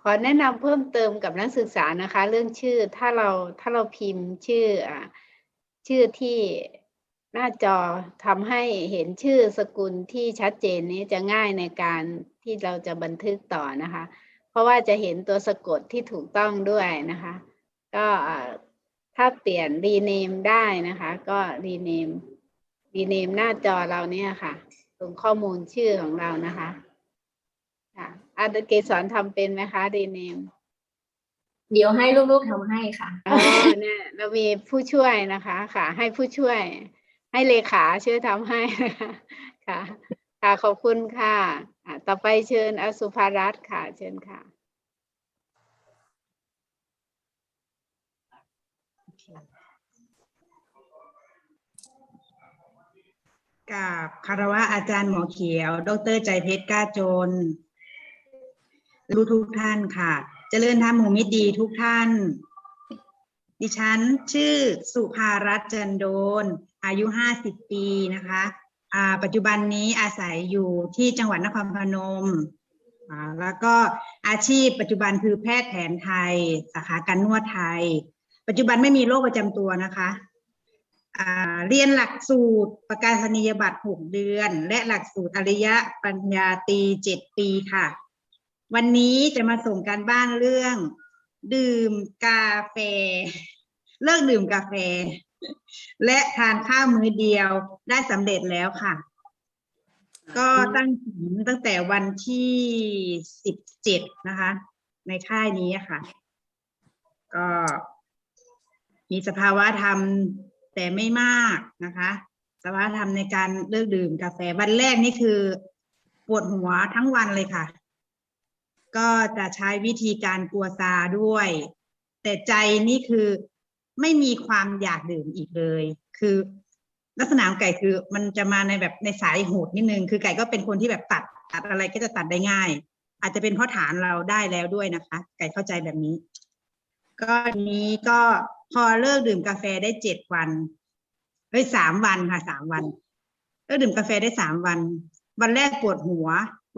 ขอแนะนำเพิ่มเติมกับนักศึกษานะคะ เรื่องชื่อถ้าเราถ้าเราพิมพ์ชื่ออชื่อที่หน้าจอทำให้เห็นชื่อสกุลที่ชัดเจนนี้จะง่ายในการที่เราจะบันทึกต่อนะคะ เพราะว่าจะเห็นตัวสะกดที่ถูกต้องด้วยนะคะ ก็ถ้าเปลี่ยนรีเนมได้นะคะ ก็รีเนมรีเนมหน้าจอเราเนี่ยค่ะตรงข้อมูลชื่อของเรานะคะค่ะ อาเกสอนทำเป็นไหมคะรีเนมเดี๋ยวให้ลูกๆทำให้ค่ะอ๋อเนี่ยเรามีผู้ช่วยนะคะ ค่ะ ให้ผู้ช่วย ให้เลขาช่วยทำให้นะคะค่ะค่ะขอบคุณค่ะอะ ต่อไปเชิญอสุภารัตน์ค่ะ เชิญค่ะกับคารวะอาจารย์หมอเขียว ดรใจเพชรกล้าจน รู้ทุกท่านค่ะเจริญธรรมหมู่มิตรดีทุกท่าน ดิฉันชื่อสุภารัตน์จันโดน อายุห้าสิบปีนะคะปัจจุบันนี้อาศัยอยู่ที่จังหวัดนครพนม แล้วก็อาชีพปัจจุบันคือแพทย์แผนไทย สาขาการนวดไทย ปัจจุบันไม่มีโรคประจำตัวนะคะเรียนหลักสูตรประกาศนียบัตร 6 เดือน และหลักสูตรอริยะปัญญาตี 7 ปีค่ะ วันนี้จะมาส่งการบ้านเรื่อง ดื่มกาแฟ เลิกดื่มกาแฟ และทานข้าวมื้อเดียวได้สำเร็จแล้วค่ะ ก็ตั้งถึงตั้งแต่วันที่17นะคะ ในค่ายนี้ค่ะ ก็มีสภาวะธรรมแต่ไม่มากนะคะสภาวะธรรมในการเลิกดื่มกาแฟวันแรกนี่คือ ปวดหัวทั้งวันเลยค่ะ ก็จะใช้วิธีการกลัวซาด้วย แต่ใจนี่คือไม่มีความอยากดื่มอีกเลย คือลักษณะของไก่คือมันจะมาในแบบในสายโหดนิดนึง คือไก่ก็เป็นคนที่แบบตัดตัดอะไรก็จะตัดได้ง่าย อาจจะเป็นเพราะฐานเราได้แล้วด้วยนะคะ ไก่เข้าใจแบบนี้ ก็นี้ก็พอเลิกดื่มกาแฟได้เจ็ดวันเฮ้ยสามวันค่ะสามวันเลิกดื่มกาแฟได้สามวัน วันแรกปวดหัว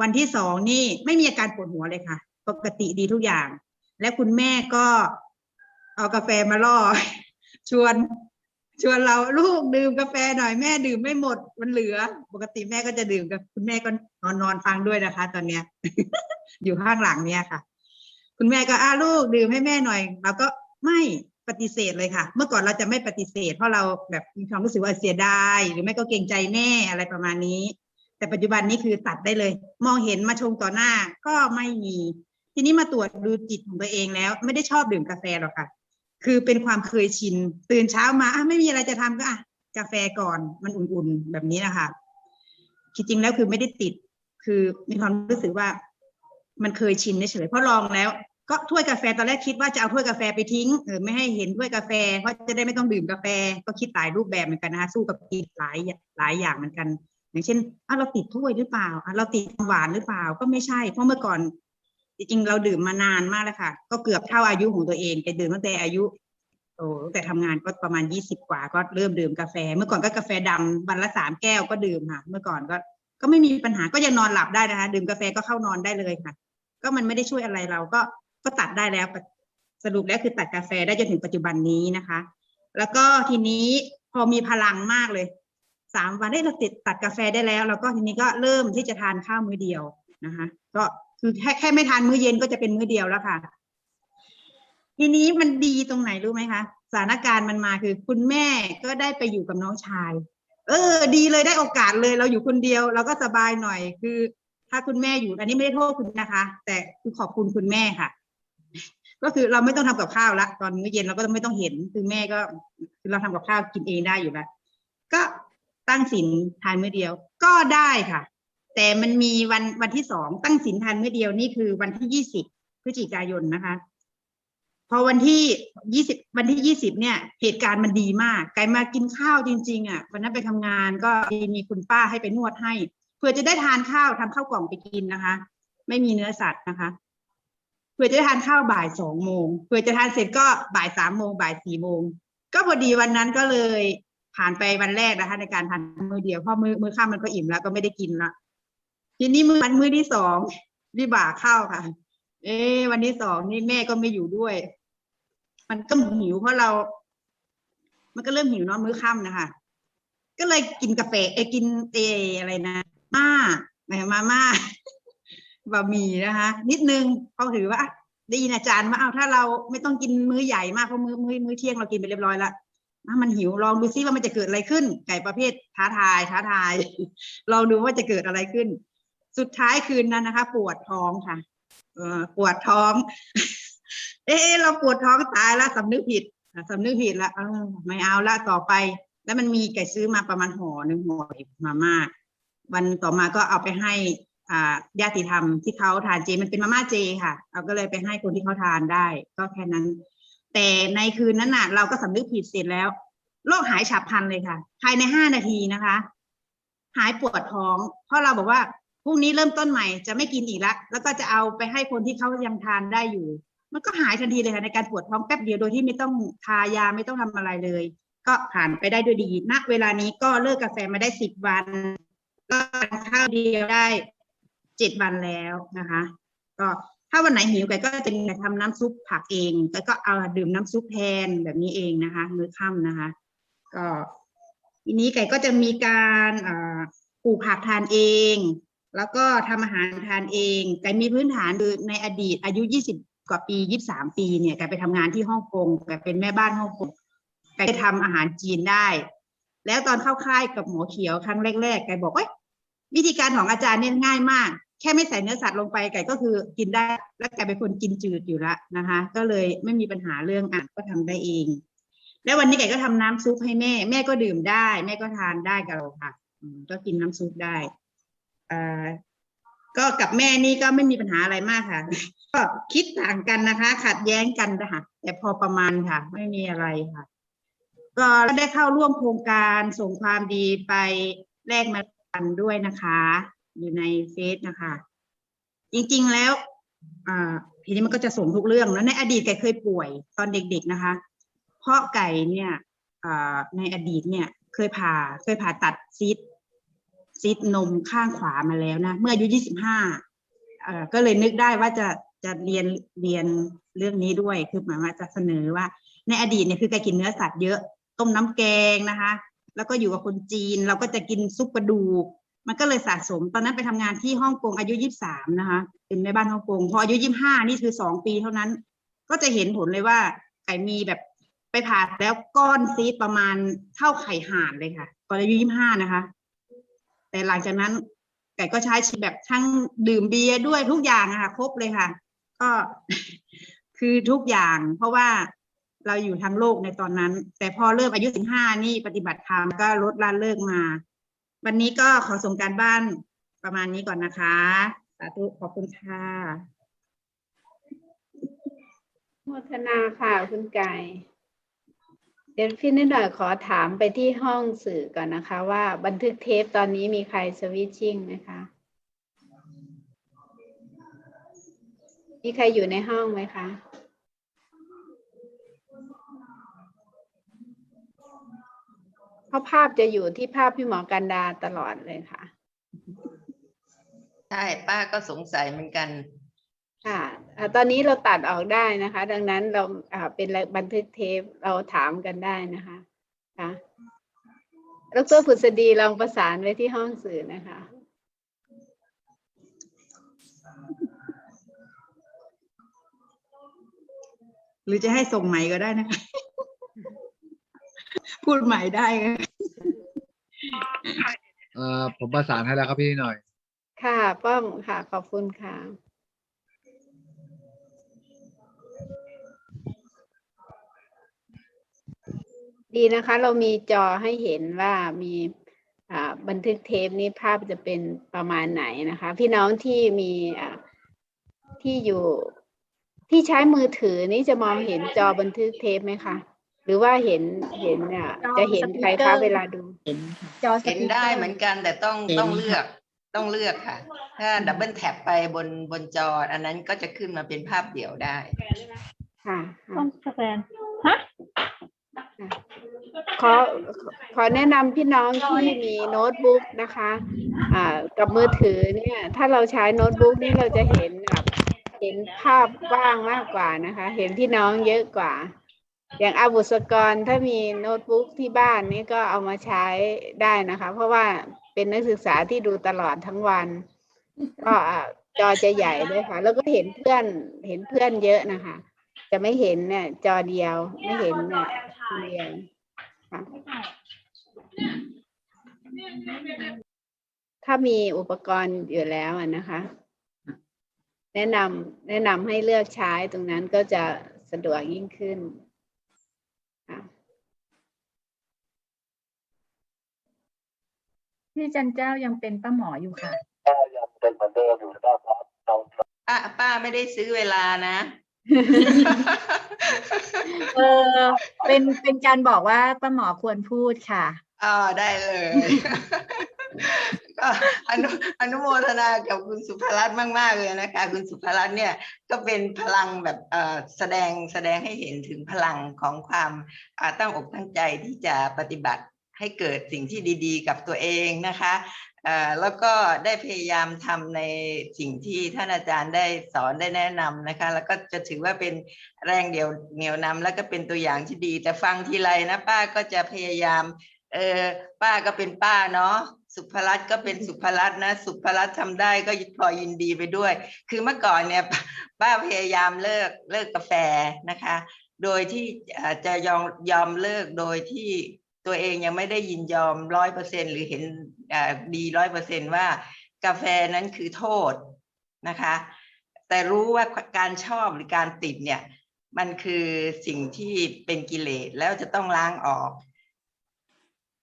วันที่สองนี่ไม่มีอาการปวดหัวเลยค่ะ ปกติดีทุกอย่าง และคุณแม่ก็เอากาแฟมาล่อ ชวน ชวนเราลูกดื่มกาแฟหน่อยแม่ดื่มไม่หมดมันเหลือ ปกติแม่ก็จะดื่มกับคุณแม่ก็นอนนอนฟังด้วยนะคะ ตอนเนี้ย อยู่ข้างหลังเนี่ยค่ะ คุณแม่ก็อ้าลูกดื่มให้แม่หน่อยเราก็ไม่ปฏิเสธเลยค่ะ เมื่อก่อนเราจะไม่ปฏิเสธ เพราะเราแบบมีความรู้สึกว่าเสียดายหรือไม่ก็เกรงใจแม่อะไรประมาณนี้ แต่ปัจจุบันนี้คือตัดได้เลย มองเห็นมาชงต่อหน้าก็ไม่มี ทีนี้มาตรวจดูจิตของตัวเองแล้ว ไม่ได้ชอบดื่มกาแฟหรอกค่ะ คือเป็นความเคยชิน ตื่นเช้ามาอะไม่มีอะไรจะทำก็อะกาแฟก่อนมันอุ่นๆแบบนี้นะคะคิดจริงแล้วคือไม่ได้ติด คือมีความรู้สึกว่า มันเคยชินเฉยๆเพราะลองแล้ว ก็ถ้วยกาแฟตอนแรกคิดว่าจะเอาถ้วยกาแฟไปทิ้งเออไม่ให้เห็นถ้วยกาแฟเพราะจะได้ไม่ต้องดื่มกาแฟ ก็คิดหลายรูปแบบเหมือนกันนะคะสู้กับกินหลายหลายอย่างเหมือนกัน อย่างเช่นอะเราติดถ้วยหรือเปล่าอะเราติดหวานหรือเปล่าก็ไม่ใช่ เพราะเมื่อก่อน จริงๆ เราดื่มมานานมากแล้วค่ะ ก็เกือบเท่าอายุของตัวเองแกดื่มตั้งแต่อายุโอตั้งแต่ทำงานก็ประมาณยี่สิบกว่าก็เริ่มดื่มกาแฟ เมื่อก่อนก็กาแฟดำวันละสามแก้วก็ดื่มค่ะ เมื่อก่อนก็ก็ไม่มีปัญหาก็ยังนอนหลับได้นะคะ ดื่มกาแฟก็เข้านอนได้เลยค่ะ ก็มันไม่ได้ช่วยอะไรเราก็ก็ตัดได้แล้ว สรุปแล้วคือตัดกาแฟได้จนถึงปัจจุบันนี้นะคะ แล้วก็ทีนี้พอมีพลังมากเลย สามวันได้เราติดตัดกาแฟได้แล้ว แล้วก็ทีนี้ก็เริ่มที่จะทานข้าวมื้อเดียวนะคะ ก็คือแค่แค่ไม่ทานมื้อเย็นก็จะเป็นมื้อเดียวแล้วค่ะ ทีนี้มันดีตรงไหนรู้ไหมคะสถานการณ์มันมาคือคุณแม่ก็ได้ไปอยู่กับน้องชาย เออ ดีเลยได้โอกาสเลยเราอยู่คนเดียว เราก็สบายหน่อยคือ ถ้าคุณแม่อยู่อันนี้ไม่ได้โทษคุณนะคะ แต่คือขอบคุณคุณแม่ค่ะ ก็คือเราไม่ต้องทำกับข้าวละตอนมื้อเย็นเราก็ไม่ต้องเห็นคือแม่ก็เราทำกับข้าวกินเองได้อยู่แล้วก็ ตั้งศีลทานมื้อเดียวก็ได้ค่ะ แต่มันมีวันวันที่สองตั้งศีลทานมื้อเดียวนี่คือวันที่ยี่สิบพฤศจิกายนนะคะ พอวันที่ยี่สิบวันที่ยี่สิบเนี่ย เหตุการณ์มันดีมาก ไกลมากินข้าวจริง ๆอะวันนั้นไปทำงานก็มีคุณป้าให้ไปนวดให้เพื่อจะได้ทานข้าวทำข้าวกล่องไปกินนะคะ ไม่มีเนื้อสัตว์นะคะเพื่อจะได้ทานข้าวบ่ายสองโมงเพื่อจะทานเสร็จก็บ่ายสามโมงบ่ายสี่โมงก็พอดีวันนั้นก็เลย ผ่านไปวันแรกนะคะ ในการทานมือเดียวเพราะมือมือข้ามมันก็อิ่มแล้วก็ไม่ได้กินละทีนี้มือวันมือที่สองวิบากเข้าค่ะ เอ๊วันที่สองนี่แม่ก็ไม่อยู่ด้วย มันก็หิวเพราะเรา มันก็เริ่มหิวเนาะมื้อค่ำนะคะก็เลยกินกาแฟเอยกินเออะไรนะมาหมายมาม่าบะหมี่นะคะ นิดนึงเขาถือว่าได้ยินอาจารย์ว่าเอาถ้าเราไม่ต้องกินมื้อใหญ่มากเพราะมื้อมื้อมื้อเที่ยงเรากินไปเรียบร้อยแล้วอะ มันหิวลองดูซิว่ามันจะเกิดอะไรขึ้น ไก่ประเภทท้าทายท้าทายลองดูว่าจะเกิดอะไรขึ้น สุดท้ายคืนนั้นนะคะ ปวดท้องค่ะปวดท้อง เอ๊ะเราปวดท้องตายแล้วสำนึกผิดสำนึกผิดละไม่เอาละต่อไป แล้วมันมีไก่ซื้อมาประมาณห่อหนึ่งห่อมาม่าวันต่อมาก็เอาไปให้ญาติธรรมที่เขาทานเจมันเป็นมาม่าเจค่ะ เอาก็เลยไปให้คนที่เขาทานได้ ก็แค่นั้น แต่ในคืนนั้นน่ะเราก็สำนึกผิดเสร็จแล้วโรคหายฉับพลันเลยค่ะ ภายในห้านาทีนะคะ หายปวดท้อง เพราะเราบอกว่าพรุ่งนี้เริ่มต้นใหม่จะไม่กินอีกละแล้วก็จะเอาไปให้คนที่เขายังทานได้อยู่ มันก็หายทันทีเลยค่ะในการปวดท้องแป๊บเดียวโดยที่ไม่ต้องทายาไม่ต้องทำอะไรเลย ก็ผ่านไปได้ด้วยดีณเวลานี้ก็เลิกกาแฟมาได้สิบวันก็ทานข้าวเดียวได้เจ็ดวันแล้วนะคะ ก็ ถ้าวันไหนหิวไก่ก็จะมีทำน้ำซุปผักเองแล้วก็เอาดื่มน้ำซุปแทนแบบนี้เองนะคะ มื้อค่ำนะคะ ก็ทีนี้ไก่ก็จะมีการปลูกผักทานเอง แล้วก็ทำอาหารทานเองไก่มีพื้นฐานคือในอดีตอายุยี่สิบกว่าปียี่สามปีเนี่ยไก่ไปทำงานที่ฮ่องกงไก่เป็นแม่บ้านฮ่องกงไก่ทำอาหารจีนได้ แล้วตอนเข้าค่ายกับหมอเขียวครั้งแรกๆไก่บอกว่าวิธีการของอาจารย์เนี่ยง่ายมาก แค่ไม่ใส่เนื้อสัตว์ลงไปไก่ก็คือกินได้ แล้วไก่เป็นคนกินจืดอยู่แล้วนะคะ ก็เลยไม่มีปัญหาเรื่องอ่านก็ทำได้เอง แล้ววันนี้ไก่ก็ทำน้ำซุปให้แม่ แม่ก็ดื่มได้ แม่ก็ทานได้กับเราค่ะก็กินน้ำซุปได้อ่าก็กับแม่นี่ก็ไม่มีปัญหาอะไรมากค่ะ ก็คิดต่างกันนะคะ ขัดแย้งกันนะคะแต่พอประมาณค่ะ ไม่มีอะไรค่ะ ก็ได้เข้าร่วมโครงการส่งความดีไปแลกมากันด้วยนะคะ อยู่ในเฟซนะคะ จริง ๆ แล้ว อ่าทีนี้มันก็จะส่งทุกเรื่องแล้วในอดีตไก่เคยป่วยตอนเด็ก ๆนะคะ เพราะไก่เนี่ยในอดีตเนี่ย เคยผ่าเคยผ่าตัดซีดซีดนมข้างขวามาแล้วนะ เมื่ออายุยี่สิบห้าก็เลยนึกได้ว่าจะจะเรียนเรียนเรื่องนี้ด้วยคือหมายว่าจะเสนอว่า ในอดีตเนี่ยคือไก่กินเนื้อสัตว์เยอะต้มน้ำแกงนะคะ แล้วก็อยู่กับคนจีนเราก็จะกินซุปกระดูก มันก็เลยสะสม ตอนนั้นไปทำงานที่ฮ่องกงอายุยี่สามนะคะ เป็นแม่บ้านฮ่องกง พออายุยี่ห้านี่คือสองปีเท่านั้น ก็จะเห็นผลเลยว่าไก่มีแบบไปผ่าแล้วก้อนซีดประมาณเท่าไข่ห่านเลยค่ะ ตอนอายุยี่ห้านะคะ แต่หลังจากนั้นไก่ก็ใช้ชีวิตแบบทั้งดื่มเบียร์ด้วยทุกอย่างอะค่ะครบเลยค่ะ ก็คือทุกอย่าง เพราะว่าเราอยู่ทางโลกในตอนนั้น แต่พอเริ่มอายุสิบห้านี่ปฏิบัติธรรมก็ลดละเลิกมา วันนี้ก็ขอส่งการบ้านประมาณนี้ก่อนนะคะ สาธุขอบคุณค่ะโมทนาค่ะคุณไก่เดี๋ยวพี่นิดหน่อยขอถามไปที่ห้องสื่อก่อนนะคะ ว่าบันทึกเทปตอนนี้มีใครสวิตชิ่งไหมคะ มีใครอยู่ในห้องไหมคะ เพราะภาพจะอยู่ที่ภาพพี่หมอกันดาตลอดเลยค่ะ ใช่ป้าก็สงสัยเหมือนกัน ค่ะอ่าตอนนี้เราตัดออกได้นะคะ ดังนั้นเราอ่าเป็นบันทึกเทปเราถามกันได้นะคะค่ะดรผุษดีลองประสานไว้ที่ห้องสื่อนะคะ หรือจะให้ส่งใหม่ก็ได้นะคะ พูดใหม่ได้ค่ะเอ่อผมประสานให้แล้วครับพี่หน่อย ค่ะ ป้อมค่ะ ขอบคุณค่ะ ดีนะคะ เรามีจอให้เห็นว่ามีอ่าบันทึกเทปนี้ภาพจะเป็นประมาณไหนนะคะ พี่น้องที่มีอ่าที่อยู่ที่ใช้มือถือนี่จะมองเห็นจอบันทึกเทปไหมคะ หรือว่าเห็นเห็นอะ จะเห็นใครคะเวลาดูจอสเห็นปีกกได้ร์เหมือนกันแต่ต้องเห็น ต้องเลือกต้องเลือกค่ะ ถ้าดับเบิลแท็บไปบนบนจอ อันนั้นก็จะขึ้นมาเป็นภาพเดี่ยวได้ ค่ะต้ค่ะองสแกนฮะขอขอแนะนำพี่น้องที่มีโน้ตบุ๊กนะคะ อ่า กับมือถือเนี่ย ถ้าเราใช้โน้ตบุ๊กนี่เราจะเห็นแบบเห็นห็นภาพกว้างมากกว่านะคะ เห็นพี่น้องเยอะกว่า อย่างอาบุษกรถ้ามีโน้ตบุ๊กที่บ้านนี่ก็เอามาใช้ได้นะคะ เพราะว่าเป็นนักศึกษาที่ดูตลอดทั้งวัน ก็จอจะใหญ่ด้วยค่ะ แล้วก็เห็นเพื่อนเห็นเพื่อนเยอะนะคะ จะไม่เห็นเนี่ยจอเดียวไม่เห็นเนี่ยคนเดียวค่ะถ้ามีอุปกรณ์อยู่แล้วนะคะ แนะนำแนะนำให้เลือกใช้ตรงนั้นก็จะสะดวกยิ่งขึ้นค่ะ พี่จันเจ้ายังเป็นป้าหมออยู่ค่ะป้าป้าไม่ได้ซื้อเวลานะ เออ เป็นเป็นการบอกว่าป้าหมอควรพูดค่ะอ๋อได้เลยก็อนุอนุโมทนากับคุณสุภรัตน์มาก ๆ เลยนะคะ คุณสุภรัตน์เนี่ยก็เป็นพลังแบบเอ่อแสดงแสดงให้เห็นถึงพลังของความอ่าตั้งอกตั้งใจที่จะปฏิบัติ ให้เกิดสิ่งที่ดีๆ กับตัวเองนะคะเอ่อแล้วก็ได้พยายามทำในสิ่งที่ท่านอาจารย์ได้สอนได้แนะนำนะคะ แล้วก็จะถือว่าเป็นแรงเดียวเหนียวนำแล้วก็เป็นตัวอย่างที่ดี แต่ฟังทีไรนะป้าก็จะพยายามเออป้าก็เป็นป้าเนาะสุภรัตน์ก็เป็นสุภรัตน์นะสุภรัตน์ทำได้ก็พลอยยินดีไปด้วย คือเมื่อก่อนเนี่ยป้าพยายามเลิกเลิกกาแฟนะคะ โดยที่อ่าจะยอมยอมเลิกโดยที่ ตัวเองยังไม่ได้ยินยอมร้อยเปอร์เซ็นหรือเห็นดีร้อยเปอร์เซ็นว่ากาแฟนั้นคือโทษนะคะ แต่รู้ว่าการชอบหรือการติดเนี่ยมันคือสิ่งที่เป็นกิเลสแล้วจะต้องล้างออก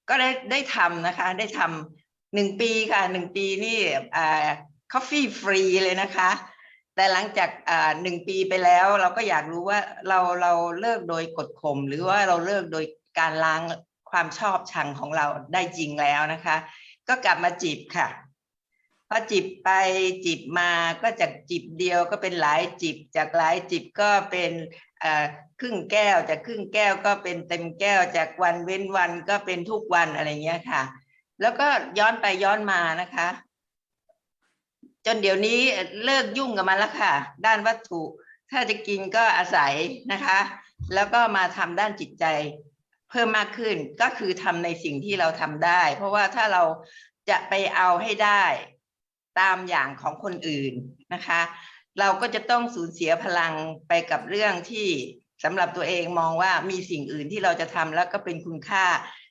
ก็ได้ได้ทำนะคะ ได้ทำหนึ่งปีค่ะหนึ่งปีนี่อ่า coffee ฟรีเลยนะคะ แต่หลังจากอ่าหนึ่งปีไปแล้ว เราก็อยากรู้ว่าเราเราเลิกโดยกดข่มหรือว่าเราเลิกโดยการล้าง ความชอบชังของเราได้จริงแล้วนะคะ ก็กลับมาจีบค่ะพอจิบไปจิบมาก็จากจิบเดียวก็เป็นหลายจิบจากหลายจิบก็เป็นเอ่อครึ่งแก้วจากครึ่งแก้วก็เป็นเต็มแก้วจากวันเว้นวันก็เป็นทุกวันอะไรเงี้ยค่ะ แล้วก็ย้อนไปย้อนมานะคะ จนเดี๋ยวนี้เลิกยุ่งกับมันแล้วค่ะ ด้านวัตถุ ถ้าจะกินก็อาศัยนะคะ แล้วก็มาทำด้านจิตใจ เพิ่มมากขึ้นก็คือทำในสิ่งที่เราทำได้ เพราะว่าถ้าเราจะไปเอาให้ได้ตามอย่างของคนอื่นนะคะ เราก็จะต้องสูญเสียพลังไปกับเรื่องที่สำหรับตัวเองมองว่ามีสิ่งอื่นที่เราจะทำแล้วก็เป็นคุณค่า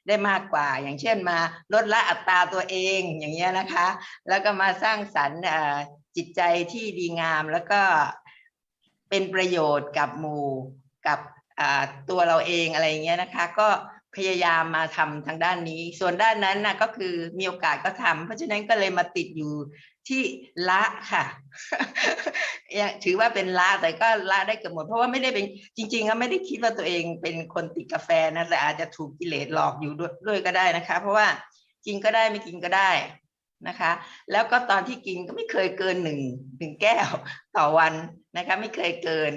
ได้มากกว่า อย่างเช่นมาลดละอัตราตัวเองอย่างเงี้ยนะคะ แล้วก็มาสร้างสรรค์จิตใจที่ดีงามแล้วก็เป็นประโยชน์กับหมู่กับ ตัวเราเองอะไรเงี้ยนะคะ ก็พยายามมาทำทางด้านนี้ ส่วนด้านนั้นนะก็คือมีโอกาสก็ทำเพราะฉะนั้นก็เลยมาติดอยู่ที่ละค่ะยังถือว่าเป็นละแต่ก็ละได้เกือบหมด เพราะว่าไม่ได้เป็นจริงๆก็ไม่ได้คิดว่าตัวเองเป็นคนติดกาแฟนะแต่อาจจะถูกกิเลสหลอกอยู่ด้วยด้วยก็ได้นะคะ เพราะว่ากินก็ได้ไม่กินก็ได้นะคะ แล้วก็ตอนที่กินก็ไม่เคยเกินหนึ่งหนึ่งแก้วต่อวันนะคะ ไม่เคยเกิน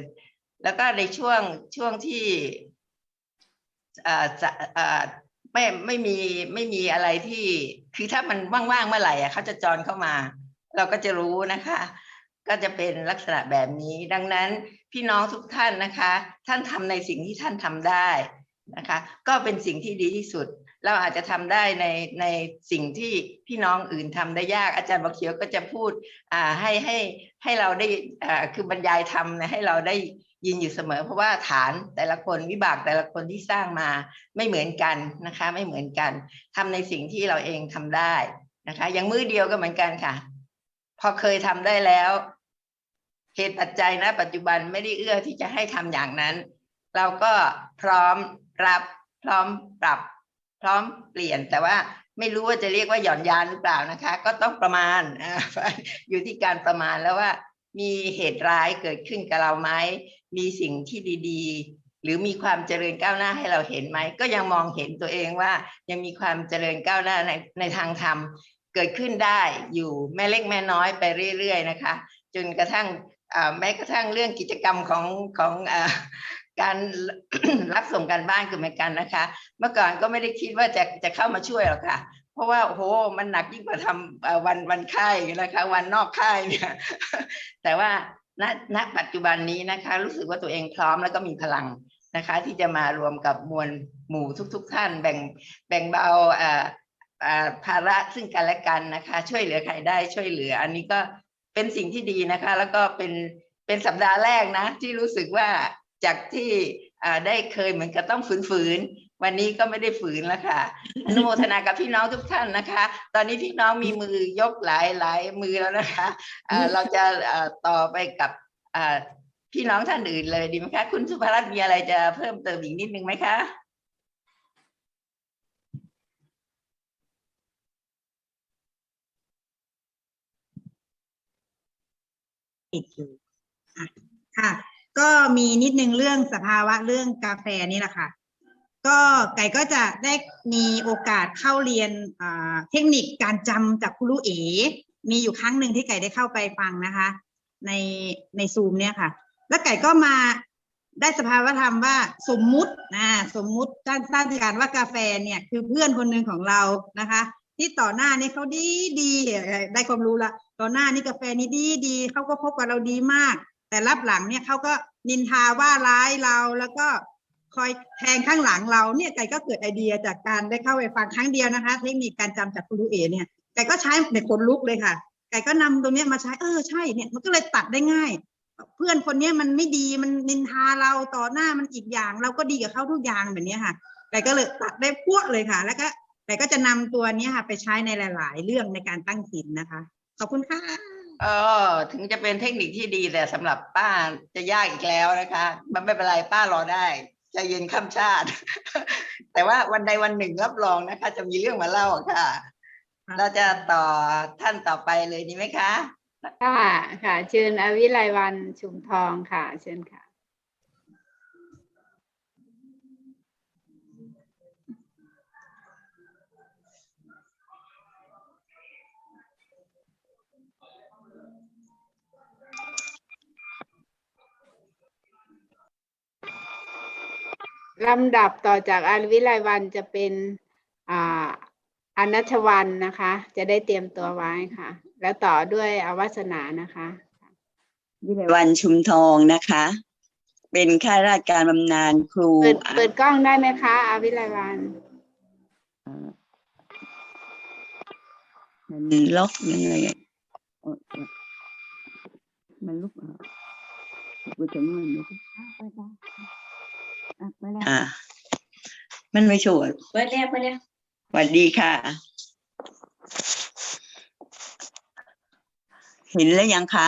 แล้วก็ในช่วงช่วงที่อ่อจะอ่อไม่ไม่มีไม่มีอะไรที่คือถ้ามันว่างๆเมื่อไหร่อะเขาจะจรเข้ามา เราก็จะรู้นะคะ ก็จะเป็นลักษณะแบบนี้ ดังนั้นพี่น้องทุกท่านนะคะ ท่านทำในสิ่งที่ท่านทำได้นะคะ ก็เป็นสิ่งที่ดีที่สุด เราอาจจะทำได้ในในสิ่งที่พี่น้องอื่นทำได้ยากอาจารย์บักเขียวก็จะพูดอ่าให้ให้ให้เราได้อ่าคือบรรยายธรรมนะให้เราได้ ยินอยู่เสมอ เพราะว่าฐานแต่ละคนวิบากแต่ละคนที่สร้างมาไม่เหมือนกันนะคะ ไม่เหมือนกันทำในสิ่งที่เราเองทำได้นะคะ อย่างมือเดียวก็เหมือนกันค่ะ พอเคยทำได้แล้ว เหตุปัจจัยนะปัจจุบันไม่ได้เอื้อที่จะให้ทำอย่างนั้น เราก็พร้อมรับพร้อมปรับ พร้อมเปลี่ยนแต่ว่าไม่รู้ว่าจะเรียกว่าหย่อนยานหรือเปล่านะคะ ก็ต้องประมาณอยู่ที่การประมาณแล้วว่ามีเหตุร้ายเกิดขึ้นกับเราไหม มีสิ่งที่ดีๆ หรือมีความเจริญก้าวหน้าให้เราเห็นไหม ก็ยังมองเห็นตัวเองว่ายังมีความเจริญก้าวหน้าในในทางธรรมเกิดขึ้นได้อยู่แม่เล็กแม่น้อยไปเรื่อย ๆ นะคะ จนกระทั่งอ่าแม้กระทั่งเรื่องกิจกรรมของของอาการรับส่งการบ้านคือเหมือนกันนะคะ เมื่อก่อนก็ไม่ได้คิดว่าจะจะเข้ามาช่วยหรอกค่ะ เพราะว่าโอ้โหมันหนักยิ่งกว่าทำวันวันค่ายนะคะ วันนอกค่ายเนี่ยแต่ว่า ณณปัจจุบันนี้นะคะ รู้สึกว่าตัวเองพร้อมแล้วก็มีพลังนะคะ ที่จะมารวมกับมวลหมู่ทุก ๆ ท่านแบ่งแบ่งเบาอ่อเอ่อภาระซึ่งกันและกันนะคะ ช่วยเหลือใครได้ช่วยเหลือ อันนี้ก็เป็นสิ่งที่ดีนะคะ แล้วก็เป็นเป็นสัปดาห์แรกนะ ที่รู้สึกว่าจากที่อ่าได้เคยเหมือนกับต้องฝืน วันนี้ก็ไม่ได้ฝืนแล้วค่ะอนุโมทนากับพี่น้องทุกท่านนะคะ ตอนนี้พี่น้องมีมือยกหลายหลายมือแล้วนะคะเอ่อเราจะเอ่อต่อไปกับเอ่อพี่น้องท่านอื่นเลยดีไหมคะ คุณสุภรัตน์มีอะไรจะเพิ่มเติมอีกนิดนึงไหมคะติดอยู่อะค่ะ ก็มีนิดนึงเรื่องสภาวะเรื่องกาแฟนี่แหละค่ะ ก็ไก่ก็จะได้มีโอกาสเข้าเรียนเทคนิคการจำจากครูเอ๋มีอยู่ครั้งหนึ่งที่ไก่ได้เข้าไปฟังนะคะ ในในซูมเนี่ยค่ะ แล้วไก่ก็มาได้สภาวธรรมว่าสมมุตินะสมมุติตั้งตั้างการว่ากาแฟเนี่ยคือเพื่อนคนหนึ่งของเรานะคะ ที่ต่อหน้านี่เขาดีดีได้ความรู้ละต่อหน้านี่กาแฟนี่ดีดีเขาก็พบกับเราดีมาก แต่รับหลังเนี่ยเขาก็นินทาว่าร้ายเราแล้วก็ คอยแทงข้างหลังเราเนี่ยไก่ก็เกิดไอเดียจากการได้เข้าไปฟังครั้งเดียวนะคะ เทคนิคการจำจากครูเอเนี่ยไก่ก็ใช้ในคนลุกเลยค่ะ ไก่ก็นำตรงนี้มาใช้เออใช่เนี่ยมันก็เลยตัดได้ง่าย เพื่อนคนนี้มันไม่ดีมันนินทาเราต่อหน้ามันอีกอย่าง เราก็ดีกับเขาทุกอย่างแบบนี้ค่ะไก่ก็เลยตัดได้พวกเลยค่ะ แล้วก็ไก่ก็จะนำตัวนี้ค่ะ ไปใช้ในหลาย ๆ เรื่องในการตั้งสินนะคะขอบคุณค่ะเออถึงจะเป็นเทคนิคที่ดีแต่สำหรับป้าจะยากอีกแล้วนะคะ มันไม่เป็นไรป้ารอได้ ใจเย็นข้ามชาติ แต่ว่าวันใดวันหนึ่งรับรองนะคะ จะมีเรื่องมาเล่าค่ะค่ะ เราจะต่อท่านต่อไปเลยดีไหมคะ ค่ะ ค่ะ เชิญอวิไลวันชุมทองค่ะ เชิญค่ะ ลำดับต่อจากอวิไลวันจะเป็นอ่าอนัชวันนะคะ จะได้เตรียมตัวไว้ค่ะ แล้วต่อด้วยอวัสนานะคะวิไลวันชุมทองนะคะ เป็นข้าราชการบำนาญครูเปิดเปิดกล้องได้ไหมคะอวิไลวันอ่ามันล็อกยังไงอะเอ่อเอ่อมันลุกอะกูจะเงินเลย อะมันไม่ช่วยเปิดแล้วเปิดแล้วสวัสดีค่ะ เห็นแล้วยังคะ